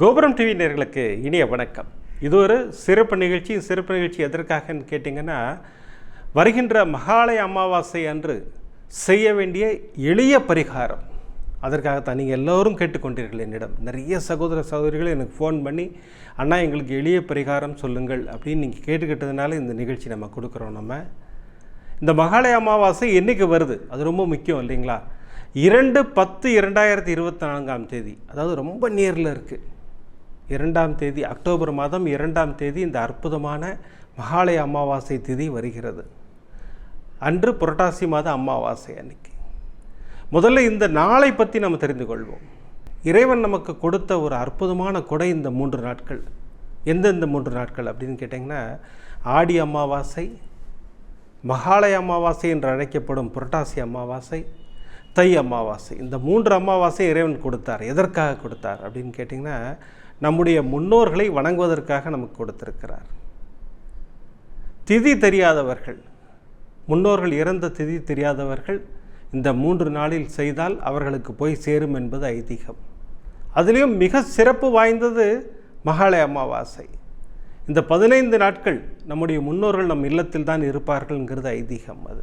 கோபுரம் டிவி நேர்களுக்கு இனிய வணக்கம். இது ஒரு சிறப்பு நிகழ்ச்சி சிறப்பு நிகழ்ச்சி எதற்காகன்னு கேட்டிங்கன்னா வருகின்ற மகாலய அமாவாசை அன்று செய்ய வேண்டிய எளிய பரிகாரம். அதற்காகத்தான் நீங்கள் எல்லோரும் கேட்டுக்கொண்டீர்கள் என்னிடம். நிறைய சகோதர சகோதரிகள் எனக்கு ஃபோன் பண்ணி அண்ணா எங்களுக்கு எளிய பரிகாரம் சொல்லுங்கள் அப்படின்னு நீங்கள் கேட்டுக்கிட்டதுனால இந்த நிகழ்ச்சி நம்ம கொடுக்குறோம் நம்ம. இந்த மகாலய அமாவாசை என்றைக்கு வருது? அது ரொம்ப முக்கியம் இல்லைங்களா? இரண்டு பத்து இரண்டாயிரத்தி இருபத்தி நான்காம் தேதி. அதாவது ரொம்ப நேரில் இருக்குது இரண்டாம் தேதி அக்டோபர் மாதம் இரண்டாம் தேதி இந்த அற்புதமான மகாலய அமாவாசை திதி வருகிறது. அன்று புரட்டாசி மாத அமாவாசை அன்னைக்கு. முதல்ல இந்த நாளை பற்றி நம்ம தெரிந்து கொள்வோம். இறைவன் நமக்கு கொடுத்த ஒரு அற்புதமான கொடை இந்த மூன்று நாட்கள். எந்தெந்த மூன்று நாட்கள் அப்படின்னு கேட்டிங்கன்னா ஆடி அமாவாசை மகாலய அமாவாசை என்று அழைக்கப்படும் புரட்டாசி அமாவாசை தை அமாவாசை. இந்த மூன்று அமாவாசை இறைவன் கொடுத்தார். எதற்காக கொடுத்தார் அப்படின்னு கேட்டிங்கன்னா நம்முடைய முன்னோர்களை வணங்குவதற்காக நமக்கு கொடுத்திருக்கிறார். திதி தெரியாதவர்கள் முன்னோர்கள் இறந்த திதி தெரியாதவர்கள் இந்த மூன்று நாளில் செய்தால் அவர்களுக்கு போய் சேரும் என்பது ஐதீகம். அதுலேயும் மிக சிறப்பு வாய்ந்தது மகாலய அமாவாசை. இந்த பதினைந்து நாட்கள் நம்முடைய முன்னோர்கள் நம் இல்லத்தில் தான் இருப்பார்கள்ங்கிறது ஐதீகம் அது.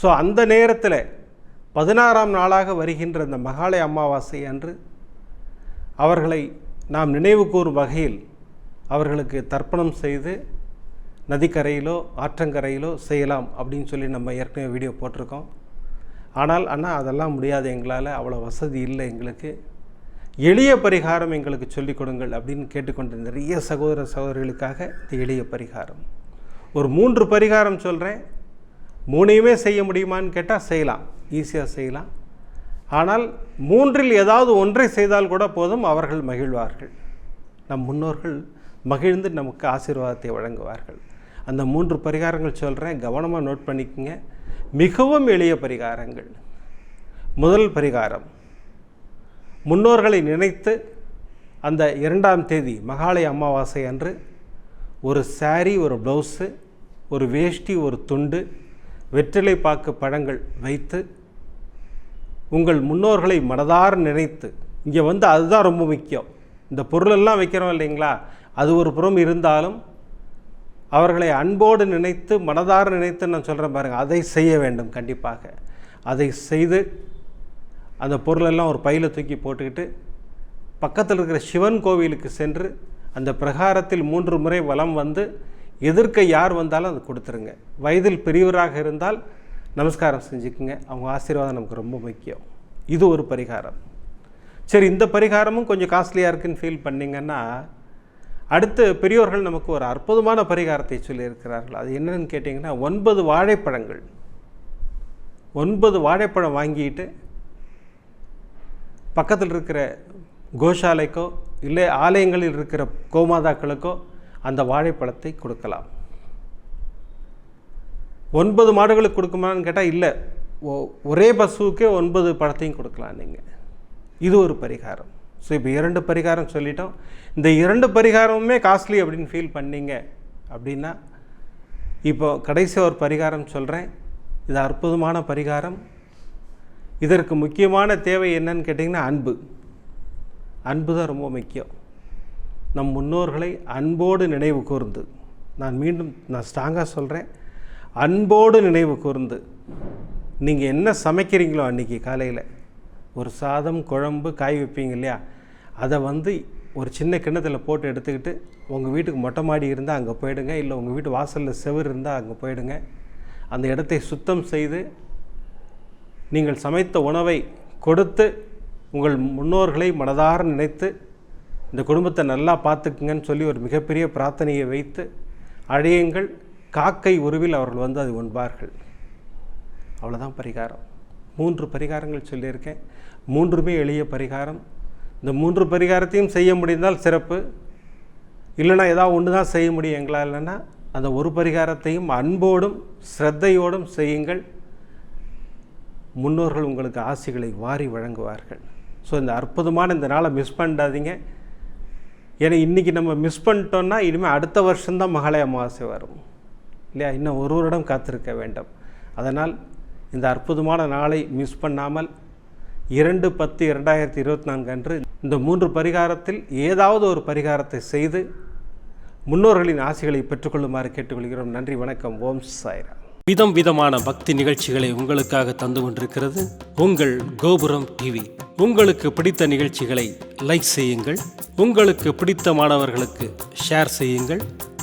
ஸோ அந்த நேரத்தில் பதினாறாம் நாளாக வருகின்ற இந்த மகாலய அமாவாசை அன்று அவர்களை நாம் நினைவு கூறும் வகையில் அவர்களுக்கு தர்ப்பணம் செய்து நதிக்கரையிலோ ஆற்றங்கரையிலோ செய்யலாம் அப்படின்னு சொல்லி நம்ம ஏற்கனவே வீடியோ போட்டிருக்கோம். ஆனால் அண்ணா அதெல்லாம் முடியாது. எங்களால் அவ்வளோ வசதி இல்லை எங்களுக்கு. எளிய பரிகாரம் எங்களுக்கு சொல்லிக் கொடுங்கள் அப்படின்னு கேட்டுக்கொண்ட நிறைய சகோதர சகோதரிகளுக்காக இந்த எளிய பரிகாரம். ஒரு மூன்று பரிகாரம் சொல்கிறேன் மூணையுமே செய்ய முடியுமான்னு கேட்டால் செய்யலாம். ஈஸியாக செய்யலாம். ஆனால் மூன்றில் ஏதாவது ஒன்றை செய்தால் கூட போதும் அவர்கள் மகிழ்வார்கள். நம் முன்னோர்கள் மகிழ்ந்து நமக்கு ஆசீர்வாதத்தை வழங்குவார்கள். அந்த மூன்று பரிகாரங்கள் சொல்கிறேன் கவனமாக நோட் பண்ணிக்கோங்க. மிகவும் எளிய பரிகாரங்கள். முதல் பரிகாரம் முன்னோர்களை நினைத்து அந்த இரண்டாம் தேதி மகாலய அமாவாசை அன்று ஒரு சாரி ஒரு ப்ளவுஸு ஒரு வேஷ்டி ஒரு துண்டு வெற்றிலை பாக்கு பழங்கள் வைத்து உங்கள் முன்னோர்களை மனதார நினைத்து இங்கே வந்து அதுதான் ரொம்ப முக்கியம். இந்த பொருளெல்லாம் வைக்கிறோம் இல்லைங்களா? அது ஒரு புறம் இருந்தாலும் அவர்களை அன்போடு நினைத்து மனதார நினைத்து நான் சொல்கிறேன் பாருங்கள் அதை செய்ய வேண்டும் கண்டிப்பாக. அதை செய்து அந்த பொருளெல்லாம் ஒரு பையில் தூக்கி போட்டுக்கிட்டு பக்கத்தில் இருக்கிற சிவன் கோவிலுக்கு சென்று அந்த பிரகாரத்தில் மூன்று முறை வலம் வந்து எதிர்க்க யார் வந்தாலும் அது கொடுத்துருங்க. வயதில் பெரியவராக இருந்தால் நமஸ்காரம் செஞ்சுக்குங்க. அவங்க ஆசீர்வாதம் நமக்கு ரொம்ப முக்கியம். இது ஒரு பரிகாரம். சரி இந்த பரிகாரமும் கொஞ்சம் காஸ்ட்லியாக இருக்குன்னு ஃபீல் பண்ணிங்கன்னா அடுத்து பெரியோர்கள் நமக்கு ஒரு அற்புதமான பரிகாரத்தை சொல்லியிருக்கிறார்கள். அது என்னன்னு கேட்டிங்கன்னா ஒன்பது வாழைப்பழங்கள். ஒன்பது வாழைப்பழம் வாங்கிட்டு பக்கத்தில் இருக்கிற கோஷாலைக்கோ இல்லை ஆலயங்களில் இருக்கிற கோமாதாக்களுக்கோ அந்த வாழைப்பழத்தை கொடுக்கலாம். ஒன்பது மாடுகளுக்கு கொடுக்குமான்னு கேட்டால் இல்லை. ஒரே பசுவுக்கே ஒன்பது பழத்தையும் கொடுக்கலாம் நீங்கள் இது ஒரு பரிகாரம். ஸோ இப்போ இரண்டு பரிகாரம் சொல்லிட்டோம். இந்த இரண்டு பரிகாரமுமே காஸ்ட்லி அப்படின்னு ஃபீல் பண்ணீங்க அப்படின்னா இப்போ கடைசி ஒரு பரிகாரம் சொல்கிறேன் இது அற்புதமான பரிகாரம். இதற்கு முக்கியமான தேவை என்னன்னு கேட்டிங்கன்னா அன்பு. அன்பு தான் ரொம்ப முக்கியம். நம் முன்னோர்களை அன்போடு நினைவு கூர்ந்து. நான் மீண்டும் நான் ஸ்ட்ராங்காக சொல்கிறேன் அன்போடு நினைவு கூர்ந்து நீங்கள் என்ன சமைக்கிறீங்களோ அன்றைக்கி காலையில்? ஒரு சாதம் குழம்பு காய் வைப்பீங்க இல்லையா? அதை வந்து ஒரு சின்ன கிண்ணத்தில் போட்டு எடுத்துக்கிட்டு உங்கள் வீட்டுக்கு மொட்டை மாடி இருந்தால் அங்கே போயிடுங்க இல்லை உங்கள் வீட்டு வாசலில் செவர் இருந்தால் அங்கே போயிடுங்க. அந்த இடத்தை சுத்தம் செய்து நீங்கள் சமைத்த உணவை கொடுத்து உங்கள் முன்னோர்களை மனதார நினைத்து இந்த குடும்பத்தை நல்லா பார்த்துக்குங்கன்னு சொல்லி ஒரு மிகப்பெரிய பிரார்த்தனையை வைத்து அழையுங்கள். காக்கை உருவில் அவர்கள் வந்து அது உண்பார்கள். அவ்வளோதான் பரிகாரம். மூன்று பரிகாரங்கள் சொல்லியிருக்கேன். மூன்றுமே எளிய பரிகாரம். இந்த மூன்று பரிகாரத்தையும் செய்ய முடிந்தால் சிறப்பு. இல்லைனா ஏதாவது ஒன்று தான் செய்ய முடியும் எங்களால் இல்லைன்னா அந்த ஒரு பரிகாரத்தையும் அன்போடும் ஸ்ரத்தையோடும் செய்யுங்கள். முன்னோர்கள் உங்களுக்கு ஆசைகளை வாரி வழங்குவார்கள். ஸோ இந்த அற்புதமான இந்த நாளை மிஸ் பண்ணிடாதீங்க ஏன்னா இன்றைக்கி நம்ம மிஸ் பண்ணிட்டோன்னா இனிமேல் அடுத்த வருஷம்தான் மகாலய அமாவாசை வரும். இல்லையா? இன்னும் ஒரு வருடம் காத்திருக்க வேண்டும். அதனால் இந்த அற்புதமான நாளை மிஸ் பண்ணாமல் இரண்டு பத்து இரண்டாயிரத்தி இருபத்தி நான்கு அன்று இந்த மூன்று பரிகாரத்தில் ஏதாவது ஒரு பரிகாரத்தை செய்து முன்னோர்களின் ஆசைகளை பெற்றுக்கொள்ளுமாறு கேட்டுக்கொள்கிறோம். நன்றி வணக்கம். ஓம் சாய்ரா விதம் விதமான பக்தி நிகழ்ச்சிகளை உங்களுக்காக தந்து கொண்டிருக்கிறது உங்கள் கோபுரம் டிவி உங்களுக்கு பிடித்த நிகழ்ச்சிகளை லைக் செய்யுங்கள். உங்களுக்கு பிடித்த மாணவர்களுக்கு ஷேர் செய்யுங்கள்.